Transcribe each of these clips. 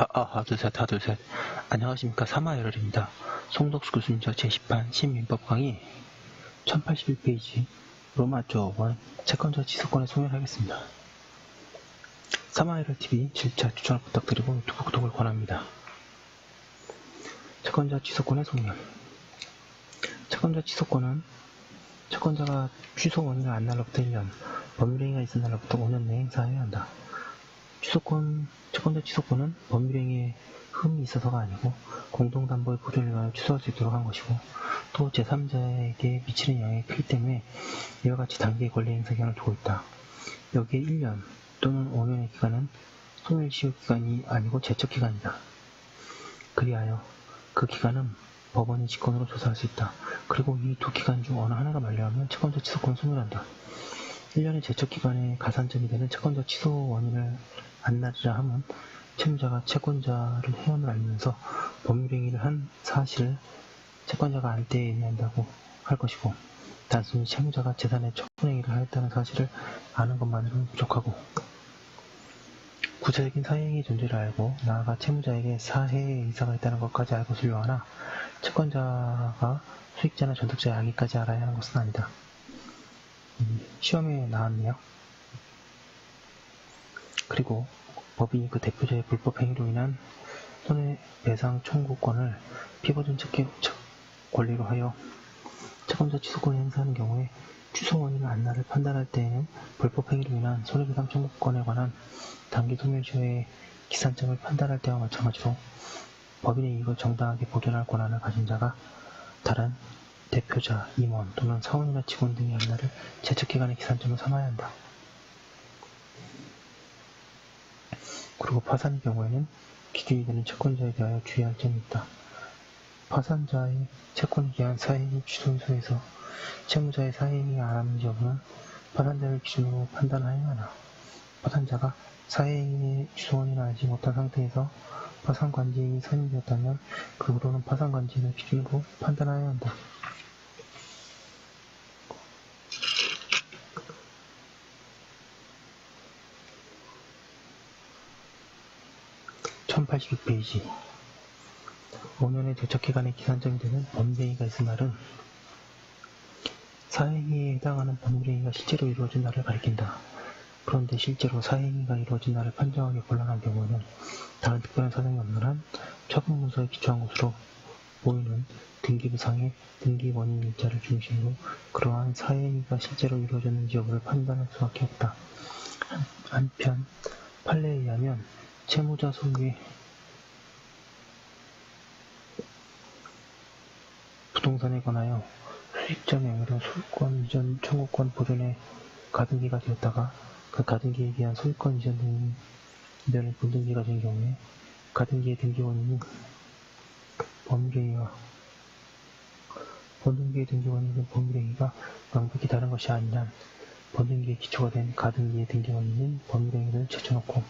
아, 아, 하나, 둘, 셋, 하나, 둘, 셋. 안녕하십니까. 사마열혈입니다. 송덕수 교수님저 제10판 신민법 강의 1081페이지 로마조 1 채권자 지속권을 소멸하겠습니다. 사마열혈TV 질차 추천을 부탁드리고 유튜브 구독을 권합니다. 채권자 지속권의 소멸 채권자 지속권은 채권자가 취소 원인을 안 날로부터 1년, 법률행위가 있은 날로부터 5년 내에 행사해야 한다. 취소권, 채권자 취소권은 법률행위에 흠이 있어서가 아니고 공동담보의 보존에 관해 취소할 수 있도록 한 것이고 또 제3자에게 미치는 영향이 크기 때문에 이와 같이 단계의 권리 행사 기간을 두고 있다. 여기에 1년 또는 5년의 기간은 소멸시효 기간이 아니고 제척 기간이다. 그리하여 그 기간은 법원이 직권으로 조사할 수 있다. 그리고 이 두 기간 중 어느 하나가 만료하면 채권자 취소권을 소멸한다. 1년의 제척 기간에 가산점이 되는 채권자 취소 원인을 안나리라 함은 채무자가 채권자를 해임을 알면서 법률행위를 한 사실을 채권자가 알 때에 의미한다고 할 것이고 단순히 채무자가 재산의 처분행위를 하였다는 사실을 아는 것만으로는 부족하고 구체적인 사행의 존재를 알고 나아가 채무자에게 사해의 의사가 있다는 것까지 알고 수료하나 채권자가 수익자나 전득자의 악의까지 알아야 하는 것은 아니다. 음, 시험에 나왔네요. 그리고 법이 그 대표자의 불법 행위로 인한 손해배상 청구권을 피고전 측의 권리로 하여 채권자 취소권을 행사하는 경우에 취소 원인을 안나를 판단할 때에는 불법 행위로 인한 손해배상 청구권에 관한 단기 소멸시효의 기산점을 판단할 때와 마찬가지로 법인의 이익을 정당하게 보존할 권한을 가진 자가 다른 대표자, 임원 또는 사원이나 직원 등의 안나를 제척기간의 기산점을 삼아야 한다. 그리고 파산의 경우에는 기준이 되는 채권자에 대하여 주의할 점이 있다. 파산자의 채권에 기한 사행위 취소소에서 채무자의 사행위 안 하는지 여부는 파산자를 기준으로 판단하여야 하나 파산자가 사행위의 취소원인을 알지 못한 상태에서 파산관지인이 선임되었다면 그 후로는 파산관지인을 기준으로 판단하여야 한다. 1082페이지 5년의 대척기간의 기산점이 되는 범죄행위가 있은 날은 사행위에 해당하는 법률행위가 실제로 이루어진 날을 가리킨다. 그런데 실제로 사행위가 이루어진 날을 판정하기 곤란한 경우에는 다른 특별한 사정이 없는 한 처분 문서에 기초한 것으로 보이는 등기부상의 등기 원인 일자를 중심으로 그러한 사행위가 실제로 이루어졌는지 여부를 판단할 수밖에 없다. 한편 판례에 의하면 채무자 소유의 부동산에 관하여 수익자 명의로 소유권 이전 청구권 보존의 가등기가 되었다가 그 가등기에 대한 소유권 이전 등이 이전의 본등기가 된 경우에 가등기의 등기 원인이 법률행위와 본등기의 등기 원인은 법률행위가 명백히 다른 것이 아니란 본등기의 기초가 된 가등기의 등기 원인인 법률행위를 제쳐놓고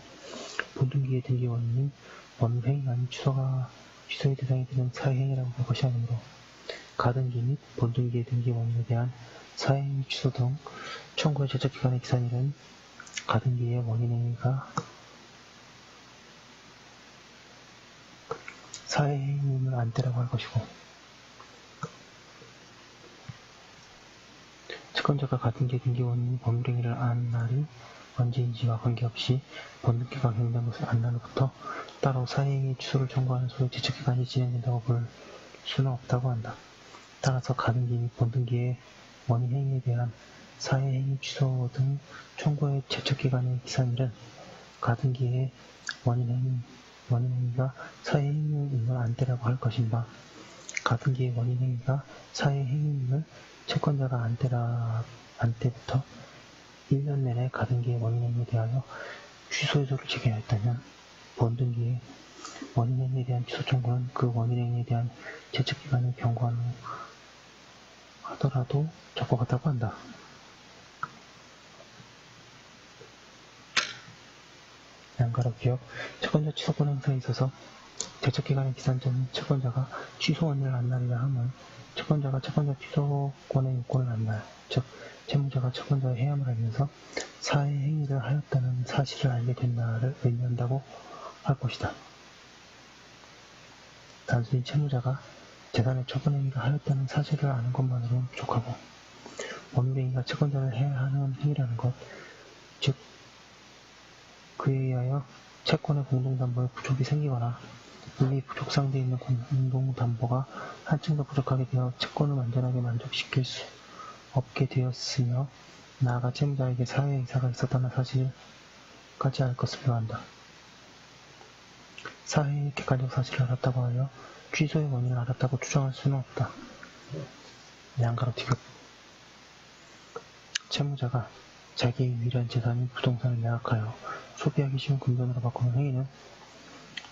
본등기의 등기 원인인 법률행위 아닌 취소가 취소의 대상이 되는 사회행위라고 볼 것이 아니므로 가등기 및 본등기의 등기 원인에 대한 사행위 취소 등 청구의 제적기간의 기산일은 가등기의 원인 행위가 사회행위임을 안때라고 할 것이고 채권자가 가등기의 등기 원인인 법률행위를 안 날이 언제인지와 관계없이 번등기가 경된 것을 안 날로부터 따로 사행위 취소를 청구하는 소의 제척기간이 진행된다고 볼 수는 없다고 한다. 따라서 가등기 및 본등기의 원인 행위에 대한 사회 행위 취소 등 청구의 제척기간의 기산일은 가등기의 원인 행위, 원인 행위가 사회 행위임을 안때라고 할 것인가 가등기의 원인 행위가 사회 행위임을 채권자가 안때라 안때부터 1년 내내 가등기의 원인 행위에 대하여 취소 요소를 제기하였다면 본등기의 원인 행위에 대한 취소 청구는 그 원인 행위에 대한 제척기간을 경고한 후 하더라도 적법하다고 한다. 양가로 기업 채권자 취소권 행사에 있어서 대척기간의 기산점은 채권자가 취소 원인을 안 날이라 하면 채권자가 채권자 취소권의 요건을 안 날, 즉 채무자가 채권자의 해함을 알면서 사회 행위를 하였다는 사실을 알게 된 날을 의미한다고 할 것이다. 단순히 채무자가 재산의 처분 행위를 하였다는 사실을 아는 것만으로는 부족하고 법률행위가 채권자를 해야 하는 행위라는 것, 즉 그에 의하여 채권의 공동담보에 부족이 생기거나 이미 부족 상태에 있는 공동담보가 한층 더 부족하게 되어 채권을 완전하게 만족시킬 수 없게 되었으며 나아가 채무자에게 사회 이사가 있었다는 사실까지 알 것을 요한다. 사회의 객관적 사실을 알았다고 하여 취소의 원인을 알았다고 주장할 수는 없다. 양가로 디귿 채무자가 자기의 유일한 재산인 부동산을 매각하여 소비하기 쉬운 금전으로 바꾸는 행위는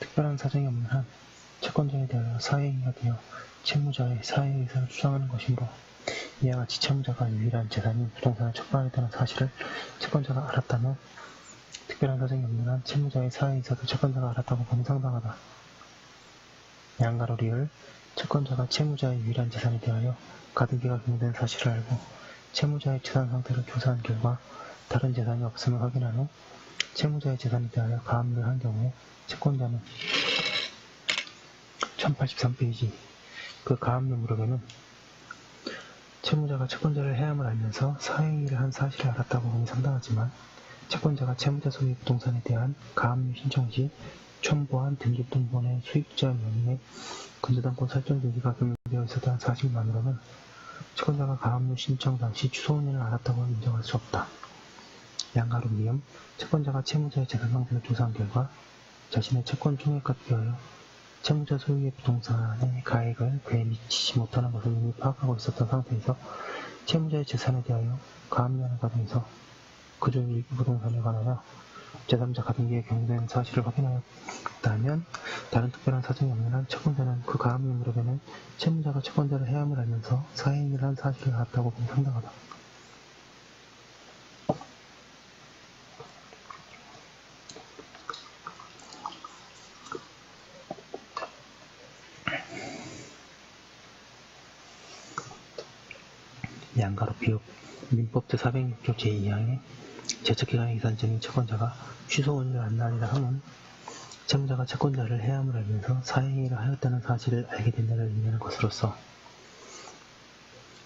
특별한 사정이 없는 한 채권자에 대하여 사회행위가 되어 채무자의 사회 의사를 주장하는 것이므로 이와 같이 채무자가 유일한 재산인 부동산을 처분하겠다는 사실을 채권자가 알았다면 특별한 사정이 없는 한 채무자의 사회 의사도 채권자가 알았다고 보면 상당하다. 양가로 리을 채권자가 채무자의 유일한 재산에 대하여 가등기가 경된 사실을 알고 채무자의 재산 상태를 조사한 결과 다른 재산이 없음을 확인한 후 채무자의 재산에 대하여 가압류를 한 경우에 채권자는 1083페이지 그 가압류 무렵에는 채무자가 채권자를 해함을 알면서 사행위를 한 사실을 알았다고 보니 상당하지만 채권자가 채무자 소유 부동산에 대한 가압류 신청 시 첨부한 등기부등본의 수익자 명의의 근저당권 설정 등기가 경유되어 있었다는 사실만으로는 채권자가 가압류 신청 당시 취소 원인을 알았다고 인정할 수 없다. 양가로 미음 채권자가 채무자의 재산 상태를 조사한 결과 자신의 채권 총액과 비하여 채무자 소유의 부동산의 가액을 그에 미치지 못하는 것을 이미 파악하고 있었던 상태에서 채무자의 재산에 대하여 가압류하는 과정에서 그중 일부 부동산에 관하여 제3자 가등기에 경된 사실을 확인하였다면 다른 특별한 사정이 없는 한 채권자는 그 가압류 무렵에는 채무자가 채권자를 해함을 알면서 사행위를 한 사실을 알았다고 보면 상당하다. 양가로 비읍 민법 제406조 제2항에 제척기간의 이산점인 채권자가 취소 원인을 안나리라 함은 채무자가 채권자를 해함을 알면서 사행위를 하였다는 사실을 알게 된다를 의미하는 것으로서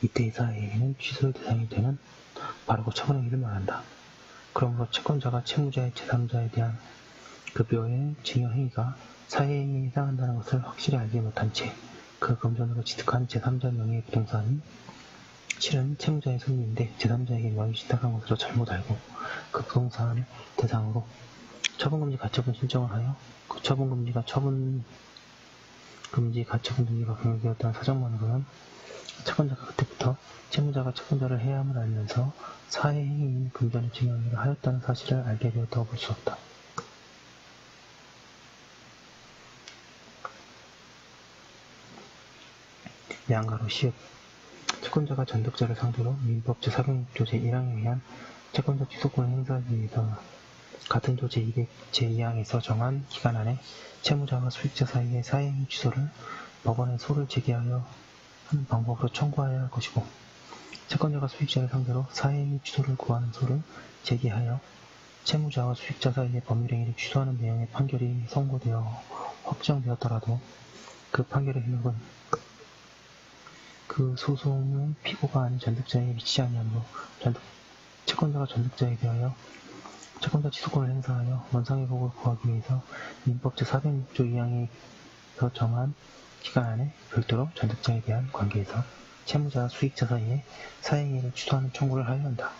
이때의 사행위는 취소의 대상이 되는 바르고 처분행위를 말한다. 그러므로 채권자가 채무자의 제3자에 대한 급여의 증여 행위가 사회행위에 해당한다는 것을 확실히 알지 못한 채 그 금전으로 취득한 제3자 명의의 부동산이 실은 채무자의 소유인데 제3자에게 명의 신탁한 것으로 잘못 알고 그 부동산을 대상으로 처분금지 가처분 신청을 하여 그 처분금지가 처분금지 가처분 등기가 경유되었다는 사정만으로는 채권자가 그때부터 채무자가 채권자를 해야 함을 알면서 사회행위인 금전의 증여행위를 하였다는 사실을 알게 되었다고 볼 수 없다. 양가로 시읍 채권자가 전득자를 상대로 민법 제406조 제1항에 의한 채권자 행사하기 위해서 같은 조 제200, 제2항에서 정한 기간 안에 채무자와 수익자 사이의 사행위 취소를 법원에 소를 제기하여 하는 방법으로 청구하여야 할 것이고 채권자가 수익자를 상대로 사행위 취소를 구하는 소를 제기하여 채무자와 수익자 사이의 법률행위를 취소하는 내용의 판결이 선고되어 확정되었더라도 그 판결의 효력은 그 소송은 피고가 아닌 전득자에게 미치지 아니하므로 전득, 채권자가 전득자에 대하여 채권자 취소권을 행사하여 원상회복을 구하기 위해서 민법 제406조 2항에서 정한 기간 안에 별도로 전득자에 대한 관계에서 채무자와 수익자 사이에 사행위를 취소하는 청구를 하여야 한다.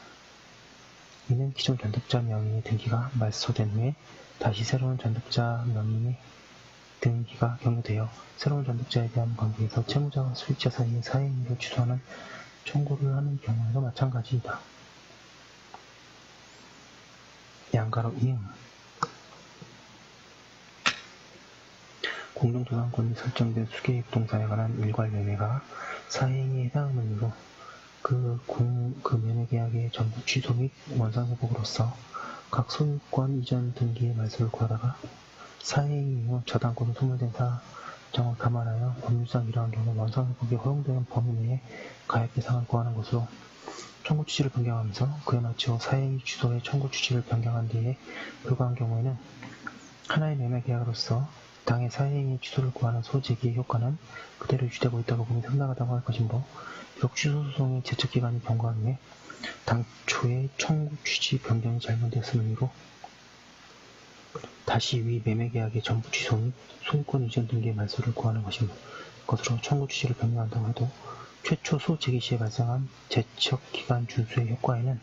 이는 기존 전득자 명의의 등기가 말소된 후에 다시 새로운 전득자 명의의 등기가 경유되어 새로운 전득자에 대한 관계에서 채무자와 수익자 사이의 사행위를 취소하는 청구를 하는 경우에도 마찬가지이다. 양가로 이응 공동도상권이 설정된 수개의 부동산에 관한 일괄 매매가 사행위에 해당하는 이유로 그, 공, 그 매매계약의 전부 취소 및 원상회복으로서 각 소유권 이전 등기의 말소를 구하다가 사행위 이후 저당권이 소멸된 사 정을 감안하여 법률상 이러한 경우 원상회복이 허용되는 범위 내에 가액 대상을 구하는 것으로 청구 취지를 변경하면서 그에 맞춰 사행위 취소의 청구 취지를 변경한 뒤에 불과한 경우에는 하나의 매매 계약으로서 당의 사행위 취소를 구하는 소제기의 효과는 그대로 유지되고 있다고 보면 상당하다고 할 것이므로 비록 취소 소송의 제척 기간이 경과한 후에 당초의 청구 취지 변경이 잘못되었음을 이유로 다시 위 매매계약의 전부 취소 및 소유권 이전 등기의 말소를 구하는 것이므로 것으로 청구 취지를 변경한다고 해도 최초 소 제기 시에 발생한 제척기간 준수의 효과에는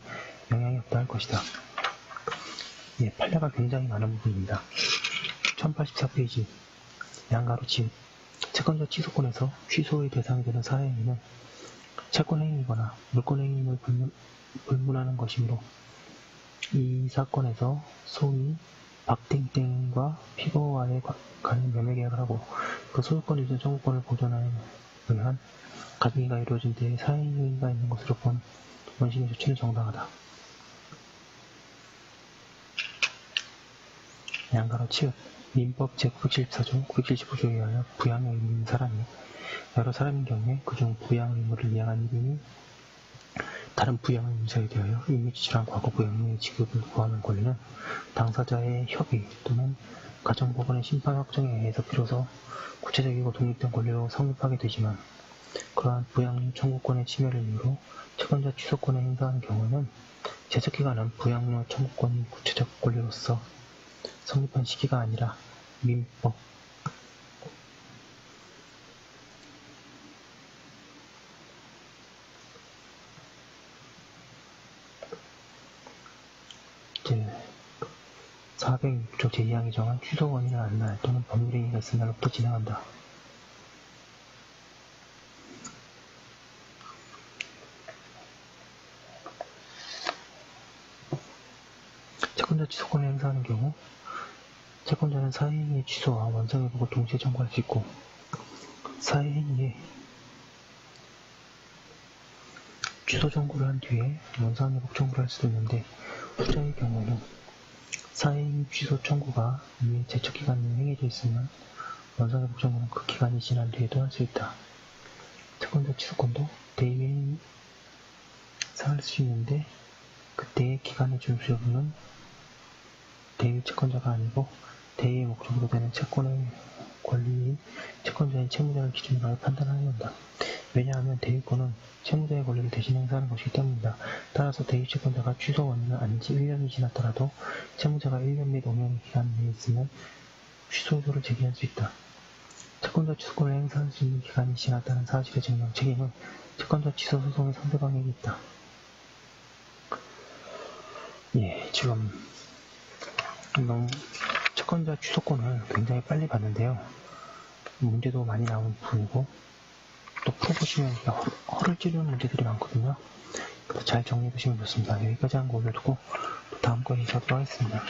영향이 없다 할 것이다. 예, 판례가 굉장히 많은 부분입니다. 1084페이지 양가로 지읒 채권자 취소권에서 취소의 대상이 되는 사행위는 채권행위이거나 물권행위임을 불문, 불문하는 것이므로 이 사건에서 소위 박땡땡과 피고와의 과- 간의 매매 계약을 하고 그 소유권 이전 청구권을 보존하는 한 가등기가 이루어진 뒤에 사행위가 있는 것으로 본 원심의 조치는 정당하다. 양가로 치읓 민법 제974조 975조에 의하여 부양의 의무 있는 사람이 여러 사람인 경우에 그중 부양 의무를 이행한 일인이 다른 부양의 문제에 대하여 임의치출한 과거 부양의 지급을 구하는 권리는 당사자의 협의 또는 가정법원의 심판 확정에 의해서 비로소 구체적이고 독립된 권리로 성립하게 되지만 그러한 부양료 청구권의 침해를 이유로 채권자 취소권을 행사하는 경우에는 제척기간은 부양료 청구권이 구체적 권리로서 성립한 시기가 아니라 민법 제 406조 제2항이 정한 취소 원인을 아는 날 또는 법률행위가 있은 날로부터 진행한다. 채권자 취소권을 행사하는 경우 채권자는 사회행위의 취소와 원상회복을 동시에 청구할 수 있고 사회행위의 취소 청구를 한 뒤에 원상회복 청구를 할 수도 있는데 후자의 경우는 사회행위 취소 청구가 이미 제척기간이 행해져 있으면 원상회복 청구는 그 기간이 지난 뒤에도 할 수 있다. 채권자 취소권도 대위에 상할 수 있는데 그때의 기간의 준수 여부는 대위 채권자가 아니고 대위의 목적으로 되는 채권의 권리인 채권자인 채무자를 기준으로 하여 판단하는 것이다. 왜냐하면 대위권은 채무자의 권리를 대신 행사하는 것이기 때문이다. 따라서 대위 채권자가 취소 원인을 아닌 지 1년이 지났더라도 채무자가 1년 및 5년의 기간 내에 있으면 취소소를 제기할 수 있다. 채권자 취소권을 행사할 수 있는 기간이 지났다는 사실의 증명 책임은 채권자 취소 소송의 상대방에게 있다. 예, 지금 너무 채권자 취소권을 굉장히 빨리 봤는데요. 문제도 많이 나온 부분이고 또 풀어보시면 허를 찌르는 문제들이 많거든요. 잘 정리해두시면 좋습니다. 여기까지 한 거 올려두고 또 다음 건에 가도록 하겠습니다.